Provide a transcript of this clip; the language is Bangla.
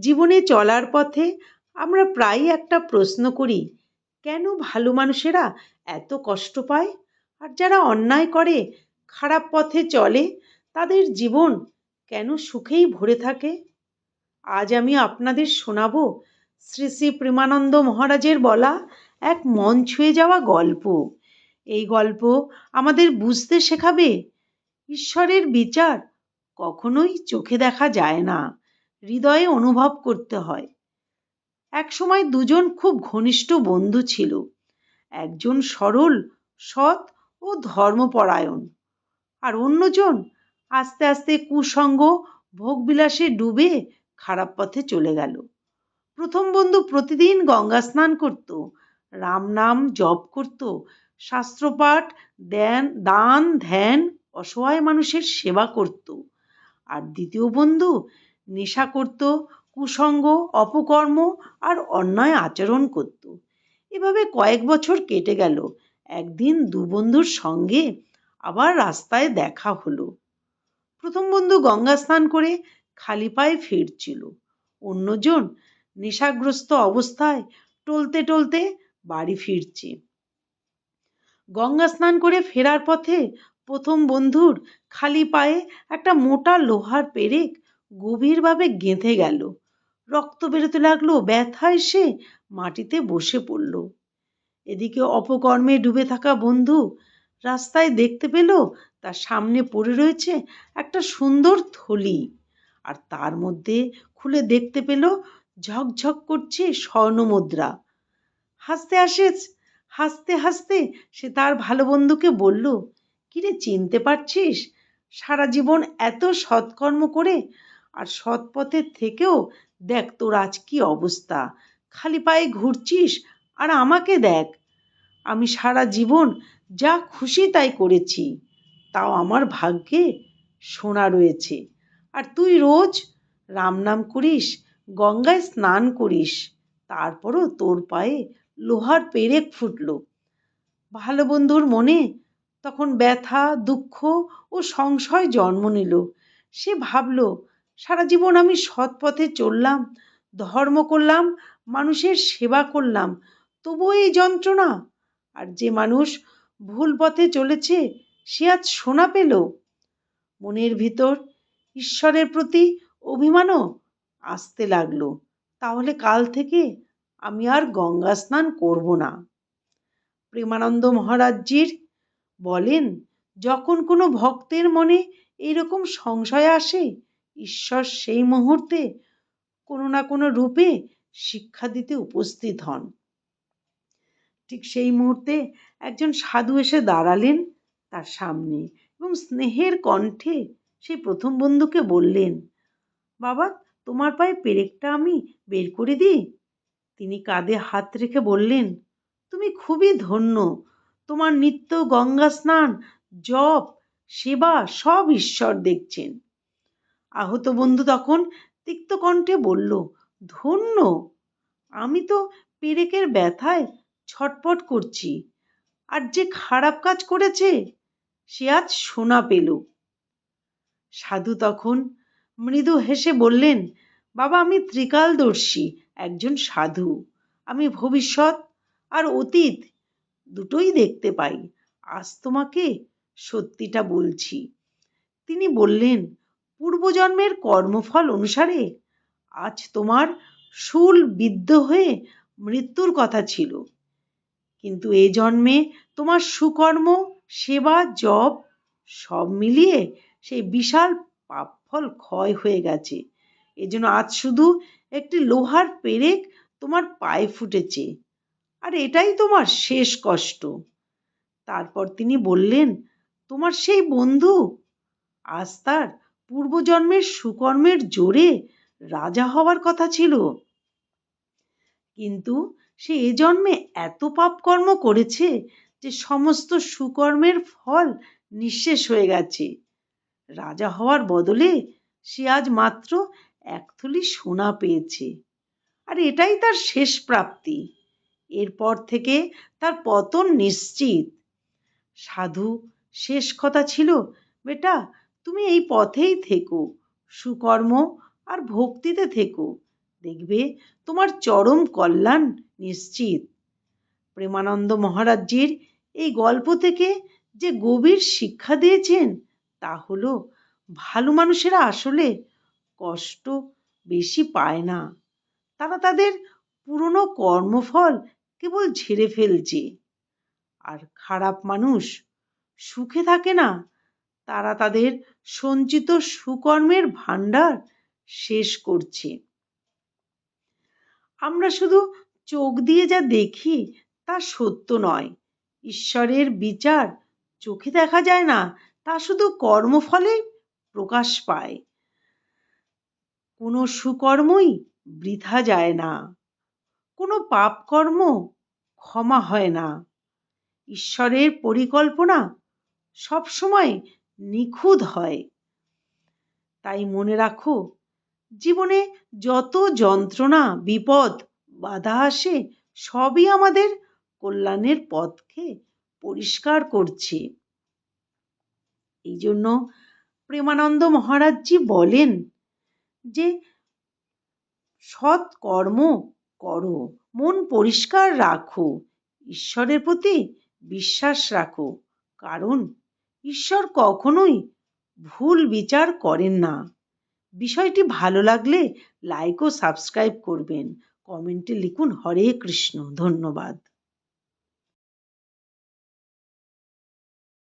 জীবনে চলার পথে আমরা প্রায়ই একটা প্রশ্ন করি, কেন ভালো মানুষেরা এত কষ্ট পায়? আর যারা অন্যায় করে, খারাপ পথে চলে, তাদের জীবন কেন সুখেই ভরে থাকে? আজ আমি আপনাদের শোনাব শ্রী শ্রী প্রেমানন্দ মহারাজের বলা এক মন ছুঁয়ে যাওয়া গল্প। এই গল্প আমাদের বুঝতে শেখাবে, ঈশ্বরের বিচার কখনোই চোখে দেখা যায় না। হৃদয়ে অনুভব করতে হয়। এক সময় দুজন খুব ঘনিষ্ঠ বন্ধু ছিল। একজন সরল, সৎ ও ধর্মপরায়ণ আর অন্যজন আস্তে আস্তে কুসঙ্গ, ভোগবিলাসে ডুবে খারাপ পথে চলে গেল। প্রথম বন্ধু প্রতিদিন গঙ্গা স্নান করত, রাম নাম জপ করত, শাস্ত্রপাঠ দেন দান, ধ্যান, অসহায় মানুষের সেবা করত। আর দ্বিতীয় বন্ধু নেশা করত কুসঙ্গ অপকর্ম আর অন্যায় আচরণ করত। এভাবে কয়েক বছর কেটে গেল। একদিন দু বন্ধুর সঙ্গে আবার রাস্তায় দেখা হলো। প্রথম বন্ধু গঙ্গা স্নান করে খালি পায়ে ফিরছিল। অন্যজন নেশাগ্রস্ত অবস্থায় টলতে টলতে বাড়ি ফিরছে। গঙ্গা স্নান করে ফেরার পথে প্রথম বন্ধুর খালি পায়ে একটা মোটা লোহার পেরেক গভীরভাবে গেঁথে গেল। রক্ত বেরোতে লাগল, ব্যথায় সে মাটিতে বসে পড়ল। এদিকে অপকর্মে ডুবে থাকা বন্ধু রাস্তায় দেখতে পেল, তার সামনে পড়ে রয়েছে একটা সুন্দর থলি। আর তার মধ্যে খুলে দেখতে পেল, ঝকঝক করছে স্বর্ণমুদ্রা। হাসতে আসে হাসতে হাসতে সে তার ভালো বন্ধুকে বলল, কিরে, চিনতে পারছিস? সারা জীবন এত সৎকর্ম করে আর সৎ পথের থেকেও দেখ তোর আজ কি অবস্থা। খালি পায়ে ঘুরছিস আর আমাকে দেখ। আমি সারা জীবন যা খুশি তাই করেছি। তাও আমার ভাগ্যে সোনা রয়েছে। আর তুই রোজ রাম নাম করিস, গঙ্গায় স্নান করিস, তারপরও তোর পায়ে লোহার পেরেক ফুটল। ভালো বন্ধুর মনে তখন ব্যথা, দুঃখ ও সংশয় জন্ম নিল। সে ভাবল সারা জীবন আমি সৎ পথে চললাম, ধর্ম করলাম, মানুষের সেবা করলাম। তবুও এই যন্ত্রণা, আর যে মানুষ ভুল পথে চলেছে, সে আজ শোনা পেল। মনের ভিতর ঈশ্বরের প্রতি অভিমানও আসতে লাগল। তাহলে কাল থেকে আমি আর গঙ্গা স্নান করব না। প্রেমানন্দ মহারাজজির বলেন, যখন কোনো ভক্তের মনে এইরকম সংশয় আসে ঈশ্বর সেই মুহূর্তে কোনো না কোনো রূপে শিক্ষা দিতে উপস্থিত হন। ঠিক সেই মুহূর্তে একজন সাধু এসে দাঁড়ালেন তার সামনে এবং স্নেহের কণ্ঠে সেই প্রথম বন্ধুকে বললেন, বাবা, তোমার পায়ে পেরেকটা আমি বের করে দিই? তিনি কাঁধে হাত রেখে বললেন, তুমি খুবই ধন্য। তোমার নিত্য গঙ্গা স্নান, জপ, সেবা সব ঈশ্বর দেখছেন। আহত বন্ধু তখন তিক্ত কণ্ঠে বলল, ধন্য, আমি তো পেরেকের ব্যথায় ছটপট করছি। আর যে খারাপ কাজ করেছে, সে আজ সোনা পেল। সাধু তখন মৃদু হেসে বললেন, বাবা, আমি ত্রিকালদর্শী, একজন সাধু। আমি ভবিষ্যৎ আর অতীত দুটোই দেখতে পাই। আজ তোমাকে সত্যিটা বলছি। তিনি বললেন পূর্বজন্মের কর্মফল অনুসারে আজ তোমার শুল বিদ্ধ হয়ে মৃত্যুর কথা ছিল। কিন্তু এ জন্মে তোমার সুকর্ম, সেবা, জপ সব মিলিয়ে সেই বিশাল পাপফল ক্ষয় হয়ে গেছে। এজন্য আজ শুধু একটি লোহার পেরেক তোমার পায়ে ফুটেছে। আর এটাই তোমার শেষ কষ্ট। তারপর তিনি বললেন, তোমার সেই বন্ধু, আজ তার পূর্বজন্মের সুকর্মের জোরে রাজা হওয়ার কথা ছিল। কিন্তু সে এ জন্মে এত পাপকর্ম করেছে যে সমস্ত সুকর্মের ফল নিঃশেষ হয়ে গেছে। রাজা হওয়ার বদলে সে আজ মাত্র এক থলি সোনা পেয়েছে। আর এটাই তার শেষ প্রাপ্তি। এরপর থেকে তার পতন নিশ্চিত। সাধু, শেষ কথা ছিল, বেটা তুমি এই পথেই থেকো, সুকর্ম আর ভক্তিতে থেকো। দেখবে তোমার চরম কল্যাণ নিশ্চিত। প্রেমানন্দ মহারাজ্যের এই গল্প থেকে যে গভীর শিক্ষা দিয়েছেন, তা হলো ভালো মানুষেরা আসলে কষ্ট বেশি পায় না। তারা তাদের পুরনো কর্মফল কেবল ঝেড়ে ফেলছে। আর খারাপ মানুষ সুখে থাকে না তারা তাদের সঞ্চিত সুকর্মের ভাণ্ডার শেষ করছে। আমরা শুধু চোখ দিয়ে যা দেখি তা সত্য নয়, ঈশ্বরের বিচার চোখে দেখা যায় না, তা শুধু কর্মফলে প্রকাশ পায়। কোনো সুকর্মই বৃথা যায় না, কোনো পাপকর্ম ক্ষমা হয় না। ঈশ্বরের পরিকল্পনা সবসময় নিখুঁত হয়। তাই মনে রাখো, জীবনে যত যন্ত্রণা, বিপদ, বাধা আসে, সবই আমাদের কল্যাণের পথকে পরিষ্কার করছে। এই জন্য প্রেমানন্দ মহারাজজি বলেন যে সৎ কর্ম করো, মন পরিষ্কার রাখো, ঈশ্বরের প্রতি বিশ্বাস রাখো। কারণ ঈশ্বর কখনোই ভুল বিচার করেন না। বিষয়টি ভালো লাগলে লাইক ও সাবস্ক্রাইব করবেন। কমেন্টে লিখুন হরে কৃষ্ণ। ধন্যবাদ।